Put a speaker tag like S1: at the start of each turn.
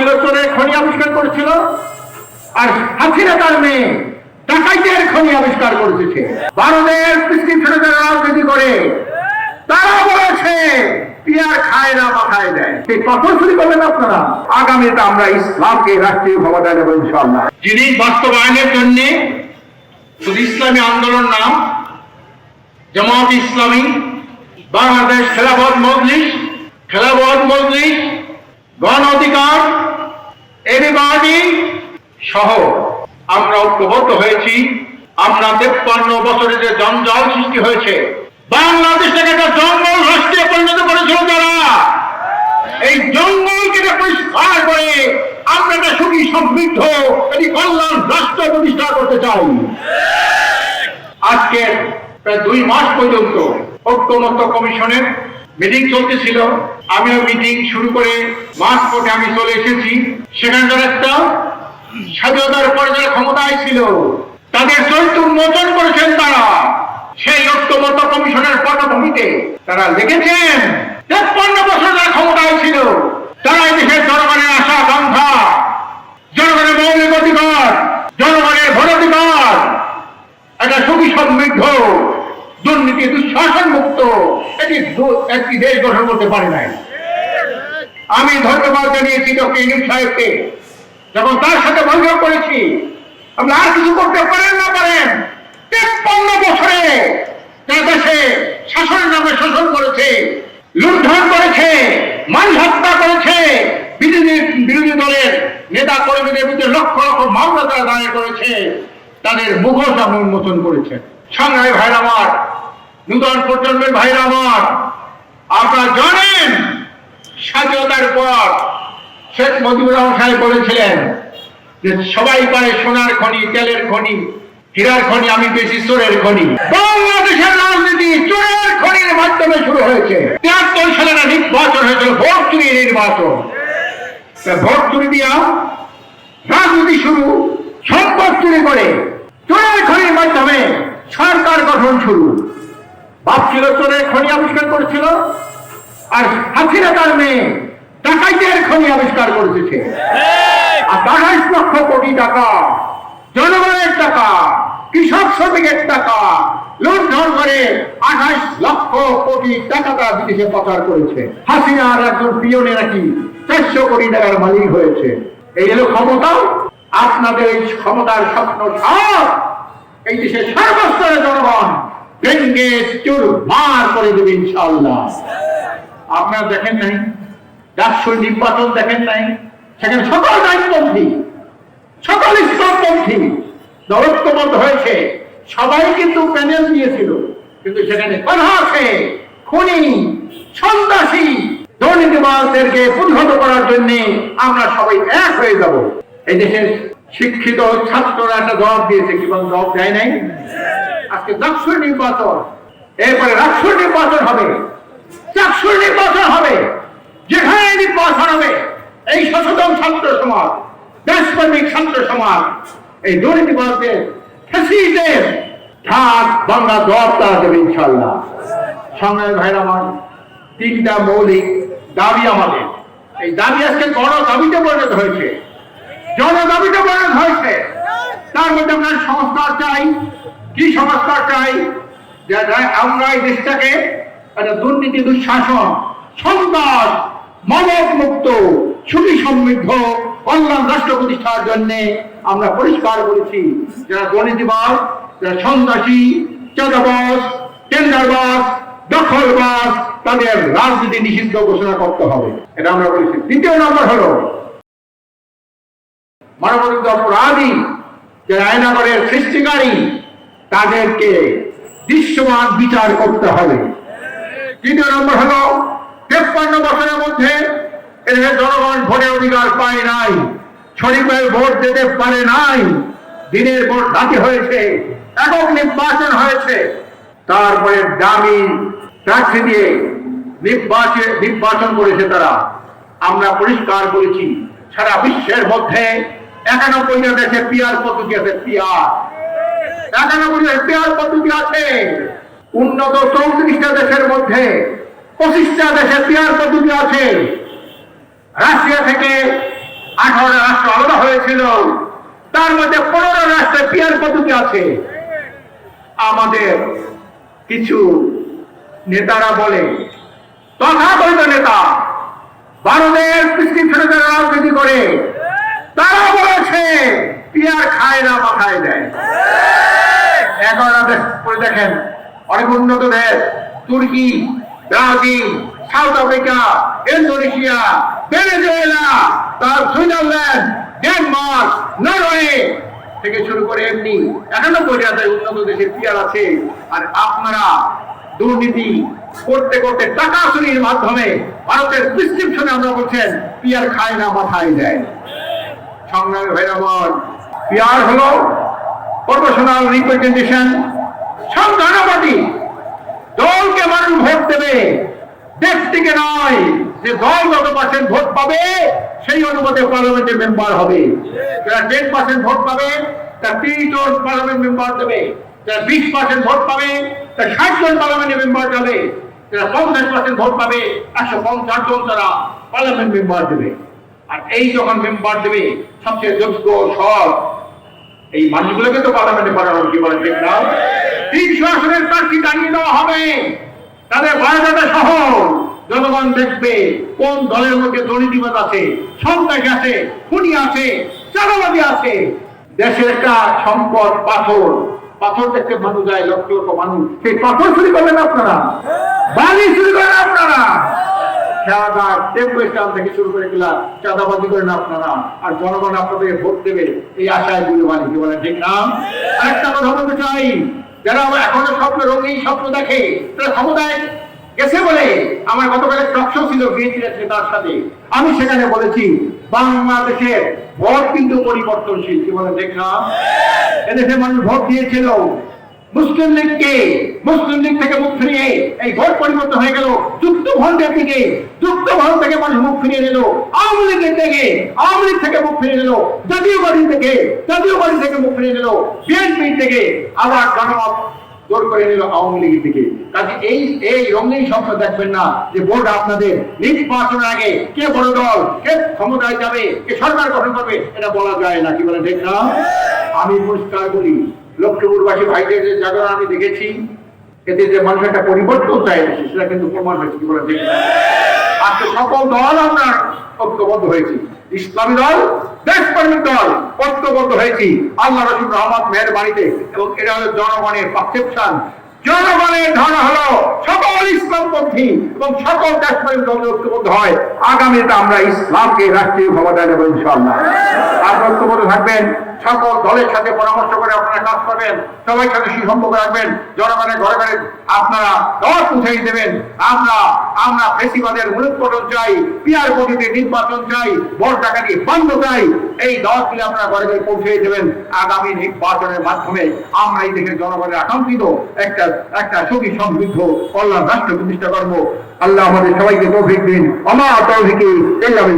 S1: চিরচরে খনি আবিষ্কার করেছিল আর হাসিনা তার মেয়ে ডাকাইতের খনি আবিষ্কার করেছে ভারতের প্রেসক্রিপশনে রাজনীতি করে তারা বলেছে পিয়ার খায় না মাথায় দেয় সেই পাথর শুরু করলেন আপনারা আগামীতে আমরা ইসলামকে রাষ্ট্রীয় ক্ষমতা দেবো ইনশাল্লাহ যিনি বাস্তবায়নের জন্য শুধু ইসলামী আন্দোলন নাম জামাত ইসলামী বাংলাদেশ খেলাফত মজলিস খেলাফত মজলিস গণ অধিকার এভিবাডি সহ আমরা ঐক্যবদ্ধ হয়েছি আমরা তেপ্পান্ন বছরে যে জঞ্জাল সৃষ্টি হয়েছে বাংলাদেশটাকে একটা জঙ্গল রাষ্ট্রে পরিণত করেছিল তারা এই জঙ্গলকে পরিষ্কার করে আমরা একটা সুখী সমৃদ্ধ এটি কল্যাণ রাষ্ট্র প্রতিষ্ঠা করতে চাই আজকের প্রায় দুই মাস পর্যন্ত ঐক্যমত্য কমিশনের মিটিং চলতেছিল আমিও মিটিং শুরু করে মাস কোর্টে আমি চলে এসেছি সেখানকার একটা স্বাধীনতার পরে যারা ক্ষমতায় ছিল তাদের চরিত্র মোচন করেছেন তারা সেই ঐক্যমত কমিশনের পটভূমিতে তারা লিখেছেন তেপ্পান্ন বছর যারা ক্ষমতায় ছিল তারা দেশের জনগণের আশা আকাঙ্ক্ষা জনগণের মৌলিক অধিকার জনগণের ভোটাধিকার একটা সুখী সমৃদ্ধ দুর্নীতি দুঃশাসন মুক্ত এটি একটি দেশ গঠন করতে পারে নাই আমি ধন্যবাদ জানিয়েছি ডক্টর ইনুল সাহেবকে যখন তার সাথে বৈঠক করেছি আপনি আর কিছু করতে পারেন না পারেন তেপ্পান্ন বছরে তার দেশে শাসনের নামে শোষণ করেছে লুণ্ঠন করেছে মানুষ হত্যা করেছে বিরোধী বিরোধী দলের নেতা কর্মীদের বিরুদ্ধে লক্ষ লক্ষ মামলা তারা দাঁড়িয়ে করেছে তাদের মুখোশ আপনি উন্মোচন করেছেন সংগ্রামী ভাইরামার আমার নূতন প্রজন্মের ভাইরা আমার আপনারা জানেন স্বাধীনতার পর শেখ মুজিবুর রহমান সাহেব বলেছিলেন যে সবাই পারে সোনার খনি তেলের খনি হীরার খনি আমি পেয়েছি চোরের খনি বাংলাদেশের রাজনীতি চোরের খনির মাধ্যমে শুরু হয়েছে তিয়াত্তর সালে না নির্বাচন হয়েছিল ভোট চুরি নির্বাচন ভোট চুরি দিয়া রাজনীতি শুরু সম্পদ চুরি করে চোরের খনির মাধ্যমে সরকার গঠন শুরু ভাবছিল চোরে খনি আবিষ্কার করেছিল আর হাসিরা তার মেয়ে ডাকাইতের খনি আবিষ্কার করেছে আর আঠাইশ লক্ষ কোটি টাকা জনগণের টাকা কৃষক শ্রমিকের টাকা লুণ্ঠন করে আঠাইশ লক্ষ কোটি টাকা তারা বিদেশে পাচার করেছে হাসিনা আর একজন পিয়নে নাকি চারশো কোটি টাকার মালিক হয়েছে এই হলো ক্ষমতা আপনাদের এই ক্ষমতার স্বপ্ন সব এই দেশের সর্বস্তরের জনগণ ভেঙ্গে চুরমার করে দেবে ইনশাআল্লাহ আপনারা দেখেন নাই রাষ্ট্র নির্বাচন দেখেন নাই সেখানে সকল রাজপন্থী সকল ইসলামপন্থী দলত্ববদ্ধ হয়েছে সবাই কিন্তু প্যানেল দিয়েছিল কিন্তু সেখানে বাধা আছে খুনি সন্ত্রাসী দুর্নীতিবাদদেরকে প্রতিহত করার জন্য আমরা সবাই এক হয়ে যাব এই দেশের শিক্ষিত ছাত্ররা একটা জবাব দিয়েছে কি জবাব দেয় নাই আজকে দক্ষিণ নির্বাচন এরপরে রাষ্ট্র নির্বাচন হবে চাকসুর নির্বাচন হবে যেখানে নির্বাচন হবে এই সচেতন ছাত্র সমাজ দেশপ্রেমিক ছাত্র সমাজ এই দুর্নীতিবাদদের ফেসিদের ঢাক বাংলা জবাব দেবে ইনশাল্লাহ সংগ্রামী আমার তিনটা মৌলিক দাবি আমাদের এই দাবি আজকে গণ দাবিতে পরিণত হয়েছে জন পরিণত হয়েছে তার মধ্যে আমরা সংস্কার চাই কি সংস্কার চাই আমরা এই দেশটাকে একটা দুর্নীতি দুঃশাসন সন্ত্রাস মানব মুক্ত সুখী সমৃদ্ধ অন্যান্য রাষ্ট্র প্রতিষ্ঠার জন্য আমরা পরিষ্কার করেছি যারা দুর্নীতিবাস যারা সন্ত্রাসী চাঁদাবাস টেন্ডারবাস দখলবাস তাদের রাজনীতি নিষিদ্ধ ঘোষণা করতে হবে এটা আমরা বলেছি দ্বিতীয় নম্বর হলো মানবতা অপরাধী যারা আয়নাগরের সৃষ্টিকারী তাদেরকে দৃশ্যমান বিচার করতে হবে তৃতীয় নম্বর হলো তেপ্পান্ন বছরের মধ্যে এদের জনগণ ভোটে অধিকার পায় নাই শরীফের ভোট দিতে পারে নাই দিনের ভোট রাতে হয়েছে একক নির্বাচন হয়েছে তারপরে দামি প্রার্থী দিয়ে নির্বাচন নির্বাচন করেছে তারা আমরা পরিষ্কার করেছি সারা বিশ্বের মধ্যে একানব্বই দেশে পিয়ার কত গেছে পিয়ার পদ্ধতি আছে উন্নত চৌত্রিশটা দেশের মধ্যে পঁচিশটা দেশে পেয়ার পদ্ধতি আছে রাশিয়া থেকে আঠারোটা রাষ্ট্র আলাদা হয়েছিল তার মধ্যে পনেরো রাষ্ট্রে পেয়ার পদ্ধতি আছে আমাদের কিছু নেতারা বলে তথাকথিত নেতা ভারতের কৃষ্টি ফেরতের রাজনীতি করে তারা বলেছে পিয়ার খায় না মাথায় দেয় এখন আপনি দেখেন অনেক উন্নত দেশ Turkey Brazil South Africa Indonesia Venezuela তার সুইজারল্যান্ড ডেনমার্ক নরওয়ে থেকে শুরু করে এমনি একানব্বই হাজার উন্নত দেশে পিয়ার আছে আর আপনারা দুর্নীতি করতে করতে টাকা চুরির মাধ্যমে ভারতের প্রিসক্রিপশনে আমরা বলছেন পিয়ার খায় না মাথায় দেয় সংগ্রামী ভৈরবন পিয়ার হলো প্রফেশনাল রিপ্রেজেন্টেশন সব ধারাবাদী দলকে মানুষ ভোট দেবে ব্যক্তিকে নয় যে দল যত পার্সেন্ট ভোট পাবে সেই অনুপাতে পার্লামেন্টের মেম্বার হবে যারা টেন পার্সেন্ট ভোট পাবে তার তিরিশ জন পার্লামেন্ট মেম্বার দেবে যারা বিশ পার্সেন্ট ভোট পাবে তার ষাট জন পার্লামেন্টের মেম্বার যাবে যারা পঞ্চাশ পার্সেন্ট ভোট পাবে একশো পঞ্চাশ জন তারা পার্লামেন্ট মেম্বার দেবে আর এই যখন মেম্বার দেবে সবচেয়ে যোগ্য সব এই মানুষগুলোকে তো পার্লামেন্টে পাঠানো কি বলেন ঠিক না তিনশো আসনের প্রার্থী দাঁড়িয়ে দেওয়া হবে তাদের বায়োডাটা সহ জনগণ দেখবে কোন দলের মধ্যে দরিদ্রবাদ আছে সন্ত্রাস আছে খুনি আছে চাঁদাবাদী আছে দেশের একটা সম্পদ পাথর পাথর দেখতে মানুষ যায় লক্ষ লক্ষ মানুষ সেই পাথর চুরি করবেন আপনারা বালি চুরি করেন আপনারা খেয়াদার টেম্পো স্টান থেকে শুরু করে এগুলা চাঁদাবাজি করেন আপনারা আর জনগণ আপনাদের ভোট দেবে এই আশায় দুর্বাণী কি বলেন ঠিক না আরেকটা কথা বলতে চাই যারা এখনো স্বপ্ন রঙিন স্বপ্ন দেখে তারা সমুদায় গেছে বলে আমার গতকালের টকশো ছিল বিএনপি তার সাথে আমি সেখানে বলেছি বাংলাদেশের ভোট কিন্তু পরিবর্তনশীল কি বলে দেখলাম এদেশে মানুষ ভোট দিয়েছিল মুসলিম লীগকে মুসলিম লীগ থেকে মুখ ফিরিয়ে এই ভোট পরিবর্তন হয়ে গেল যুক্ত ভোটের দিকে যুক্ত ভোট থেকে মানুষ মুখ ফিরিয়ে নিল আওয়ামী লীগের থেকে আওয়ামী লীগ থেকে মুখ ফিরিয়ে নিল জাতীয় পার্টি থেকে জাতীয় পার্টি থেকে মুখ ফিরিয়ে নিল বিএনপি থেকে আবার গণমত জোর করে নিল আওয়ামী লীগের দিকে কাজে এই এই রঙিন স্বপ্ন দেখবেন না যে বোর্ড আপনাদের নির্বাচনের আগে কে বড় দল কে ক্ষমতায় যাবে কে সরকার গঠন করবে এটা বলা যায় না কি বলে দেখলাম আমি পরিষ্কার বলি লক্ষ্যপুরবাসী ভাইদের যে জাগরণ আমি দেখেছি এতে যে মানুষ একটা পরিবর্তন চাই সেটা কিন্তু প্রমাণ হয়েছে কি বলে দেখি আজকে সকল দল আমরা ঐক্যবদ্ধ হয়েছি ইসলামী দল দেশপ্রেমিক দল ঐক্যবদ্ধ হয়েছি আল্লাহ রসুল রহমান মেহের বাড়িতে এবং এটা হলো জনগণের পারসেপশন জনগণের ধন হলো সকল ইসলামপন্থী এবং সকল দেশপ্রেমিক দল ঐক্যবদ্ধ হয় আগামীতে আমরা ইসলামকে রাষ্ট্রীয় ক্ষমতা নেব ইনশাল্লাহ আপনারা ঐক্যবদ্ধ থাকবেন সকল দলের সাথে পরামর্শ করে আপনারা কাজ করবেন সবাই সাথে সুসম্পর্ক রাখবেন জনগণের ঘরে ঘরে আপনারা দল উঠাই দেবেন আমরা আমরা বেশিবাদের মূলোৎপাদন চাই পিয়ার পদ্ধতিতে নির্বাচন চাই বর টাকাটি বন্ধ চাই এই দলগুলি আপনারা ঘরে ঘরে পৌঁছে দেবেন আগামী নির্বাচনের মাধ্যমে আমরা এই দেশের জনগণের আকাঙ্ক্ষিত একটা একটা সুখী সমৃদ্ধ কল্যাণ রাষ্ট্র প্রতিষ্ঠা করবো আল্লাহ আমাদের সবাইকে তৌফিক দিন আমার তৌফিকে ইল্লাবিল্লাহ